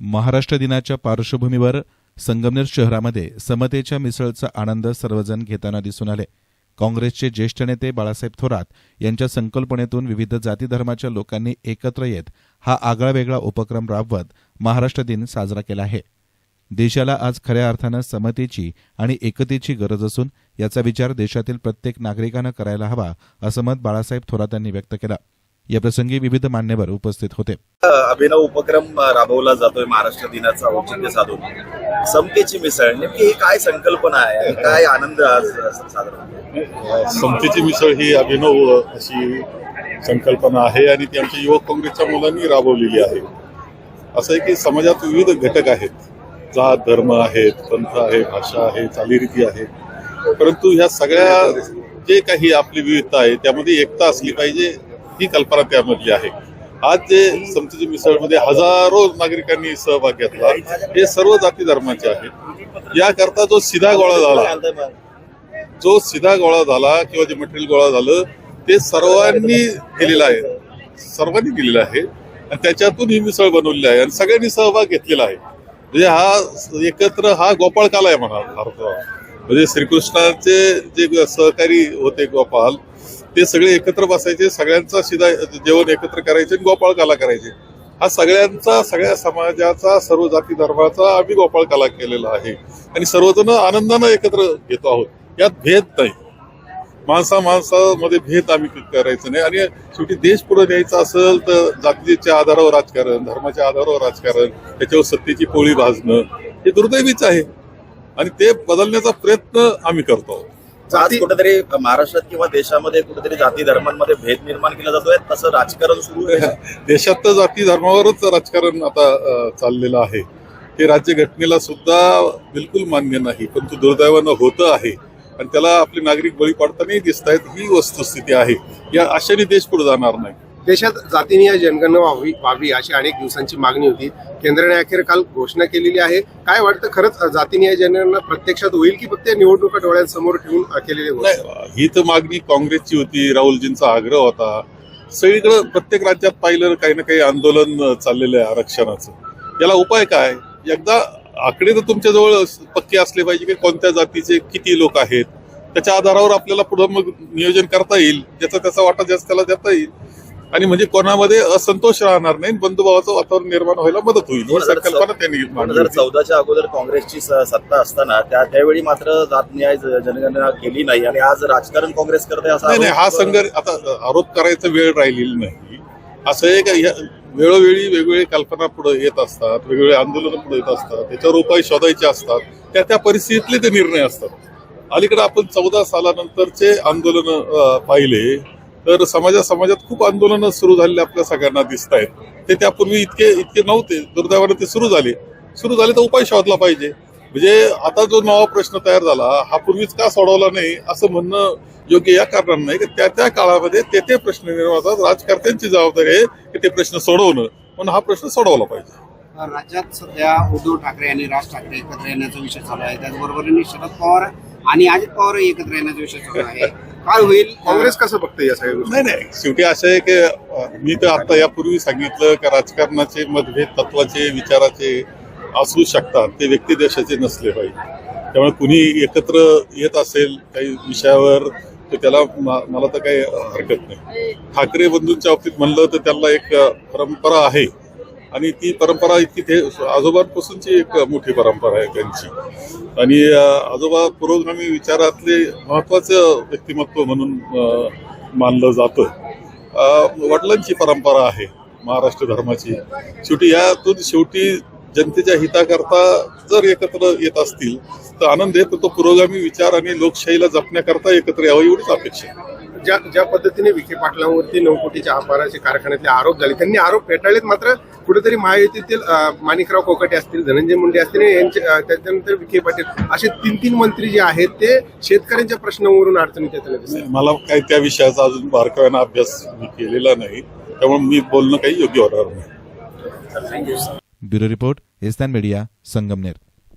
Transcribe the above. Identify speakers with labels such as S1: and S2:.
S1: महाराष्ट्र दिनाच्या पार्श्वभूमीवर संगमनेर शहरामध्ये समतेच्या मिसळचा आनंद सर्वजण घेताना दिसून आले. काँग्रेसचे ज्येष्ठ नेते बाळासाहेब थोरात यांच्या संकल्पनेतून विविध जाती धर्माच्या लोकांनी एकत्र येत हा आगळावेगळा उपक्रम राबवत महाराष्ट्र दिन साजरा केला आहे. देशाला आज खऱ्या अर्थानं समतेची आणि एकतेची गरज असून याचा विचार देशातील प्रत्येक नागरिकानं करायला हवा असं मत बाळासाहेब थोरात यांनी व्यक्त केलं. याप्रसंगी विविध मान्यवर उपस्थित होते.
S2: अभिनव उपक्रम राबवला जातोय महाराष्ट्र दिनाचा औचित्य साधून. समतेची मिसळ नेमकी ही काय संकल्पना आहे आणि काय आनंद आज साजरा?
S3: समतेची मिसळ ही अभिनव अशी संकल्पना आहे आणि ती आमच्या युवक काँग्रेसच्या मुलांनी राबवलेली आहे. असं आहे की समाजात विविध घटक आहेत. जात धर्म आहेत पंथ आहे भाषा आहे चालीरीती आहे. परंतु ह्या सगळ्या जे काही आपली विविधता आहे त्यामध्ये एकता असली पाहिजे ही कल्पना त्यामधली आहे. आज जे समतेची मिसळमध्ये हजारो नागरिकांनी सहभाग घेतला हे सर्व जाती धर्माचे आहेत. याकरता जो सिधा गोळा झाला जो सिधा गोळा झाला किंवा जे मटेरियल गोळा झालं ते सर्वांनी केलेलं आहे. सर्वांनी केलेलं आहे. आणि त्याच्यातून ही मिसळ बनवलेली आहे आणि सगळ्यांनी सहभाग घेतलेला आहे. म्हणजे हा एकत्र हा गोपाळ काला आहे म्हणा भारताला. म्हणजे श्रीकृष्णाचे जे सहकारी होते गोपाल ते सगळे एकत्र बसायचे सगळ्यांचा शिदा जेवण एकत्र करायचे आणि गोपाळ कला करायचे. हा सगळ्यांचा सगळ्या समाजाचा सर्व जाती धर्माचा आम्ही गोपाळ कला केलेला आहे. आणि सर्वजण आनंदानं एकत्र घेतो आहोत. यात भेद नाही. माणसा माणसामध्ये भेद आम्ही करायचं नाही. आणि शेवटी देश पुढे न्यायचा असेल तर जातीच्या आधारावर राजकारण धर्माच्या आधारावर राजकारण त्याच्यावर सत्तेची पोळी भाजणं हे दुर्दैवीच आहे. आणि ते बदलण्याचा प्रयत्न आम्ही करतो आहोत.
S2: आज कुठेतरी महाराष्ट्रात किंवा देशामध्ये कुठेतरी जाती धर्मांमध्ये भेद निर्माण केला जातोय तसं राजकारण सुरू आहे.
S3: देशात तर जाती धर्मावरच राजकारण आता चाललेलं आहे. हे राज्यघटनेला सुद्धा बिलकुल मान्य नाही परंतु दुर्दैवानं होतं आहे. आणि त्याला आपले नागरिक बळी पडतानाही दिसत आहेत ही वस्तुस्थिती आहे. या आशेने देश पुढे जाणार नाही.
S4: देशात जातीनिहाय जनगणना व्हावी व्हावी अशी अनेक दिवसांची मागणी होती. केंद्राने अखेर काल घोषणा केलेली आहे. काय वाटतं खरंच जातीनिहाय जनगणना प्रत्यक्षात होईल की फक्त निवडणुका डोळ्यांसमोर ठेवून केलेली
S3: ही तर मागणी काँग्रेसची होती राहुलजींचा आग्रह होता. सगळीकडे प्रत्येक राज्यात पाहिलं काही ना काही आंदोलन चाललेलं आहे आरक्षणाचं. याला उपाय काय? एकदा आकडे तर तुमच्याजवळ पक्के असले पाहिजे की कोणत्या जातीचे किती लोक आहेत. त्याच्या आधारावर आपल्याला पुढं मग नियोजन करता येईल. ज्याचा त्याचा वाटा जास्त त्याला देता येईल. आणि म्हणजे कोणामध्ये असंतोष राहणार नाही बंधुभावाचं वातावरण निर्माण व्हायला मदत होईल ही संकल्पना त्यांनी
S2: दोन हजार. चौदाच्या अगोदर काँग्रेसची सत्ता असताना त्या त्यावेळी मात्र जात न्याय जनगणना केली नाही आणि आज राजकारण काँग्रेस करते असा
S3: नाही हा संघर्ष आता आरोप करायचा वेळ राहिलेली नाही असं आहे का वेळोवेळी वेगवेगळे कल्पना पुढे येत असतात वेगवेगळे आंदोलन पुढे येत असतात त्याच्यावर उपाय शोधायचे असतात त्या त्या परिस्थितीतले ते निर्णय असतात अलीकडे आपण चौदा सालानंतरचे आंदोलन पाहिले तर समाजा समाजात खूप आंदोलनं सुरू झालेली आपल्या सगळ्यांना दिसत आहेत. ते त्यापूर्वी इतके इतके नव्हते. दुर्दैवानं ते सुरू झाले. सुरू झाले तर उपाय शोधला पाहिजे. म्हणजे आता जो नवा प्रश्न तयार झाला हा पूर्वीच का सोडवला नाही असं म्हणणं योग्य या कारणानं नाही. की त्या त्या काळामध्ये ते ते प्रश्न निर्माण होतात राजकर्त्यांची जबाबदारी आहे की ते प्रश्न सोडवणं. म्हणून हा प्रश्न सोडवला पाहिजे.
S5: राज्यात सध्या उद्धव ठाकरे आणि राज ठाकरे एकत्र येण्याचा विषय चालू आहे. त्याचबरोबर शरद पवार आणि अजित पवार एकत्र येण्याचा विषय चालू आहे. काय होईल?
S4: काँग्रेस कसं बघतं या सगळ्या गोष्टी?
S3: नाही नाही. शेवटी असं आहे की अं, मी तर आता यापूर्वी सांगितलं की राजकारणाचे मतभेद तत्वाचे विचाराचे असू शकतात. ते व्यक्ती देशाचे नसले पाहिजे. त्यामुळे कुणी एकत्र येत असेल काही विषयावर तर त्याला मा- मला तर काही हरकत नाही. ठाकरे बंधूंच्या बाबतीत म्हणलं तर त्यांना एक अं, परंपरा आहे. आणि ती परंपरा इतकी ते आजोबांपासूनची एक मोठी परंपरा आहे त्यांची. आणि आजोबा पुरोगामी विचारातले महत्वाचं व्यक्तिमत्व म्हणून मानलं जातं. वडिलांची परंपरा आहे महाराष्ट्र धर्माची. शेवटी यातून शेवटी जनतेच्या हिताकरता जर एकत्र येत असतील तर आनंद आहे पण तो पुरोगामी विचार आणि लोकशाहीला जपण्याकरता एकत्र यावं एवढीच अपेक्षा आहे.
S4: ज्या ज्या पद्धतीने विखे पाटलांवरती नऊ कोटीच्या अपहाराचे कारखान्यातले आरोप झाले त्यांनी आरोप फेटाळलेत मात्र कुठेतरी महायुतीतील माणिकराव कोकाटे असतील धनंजय मुंडे असतील यांचे त्याच्यानंतर विखे पाटील असे तीन तीन मंत्री जे आहेत ते शेतकऱ्यांच्या प्रश्नावरून अडचणीत दिसतात
S3: मला काही त्या विषयाचा अजून बारकाव्यानं अभ्यास मी केलेला नाही त्यामुळे मी बोलणं काही योग्य होणार नाही.
S1: ब्युरो रिपोर्ट एस्तान मीडिया संगमनेर.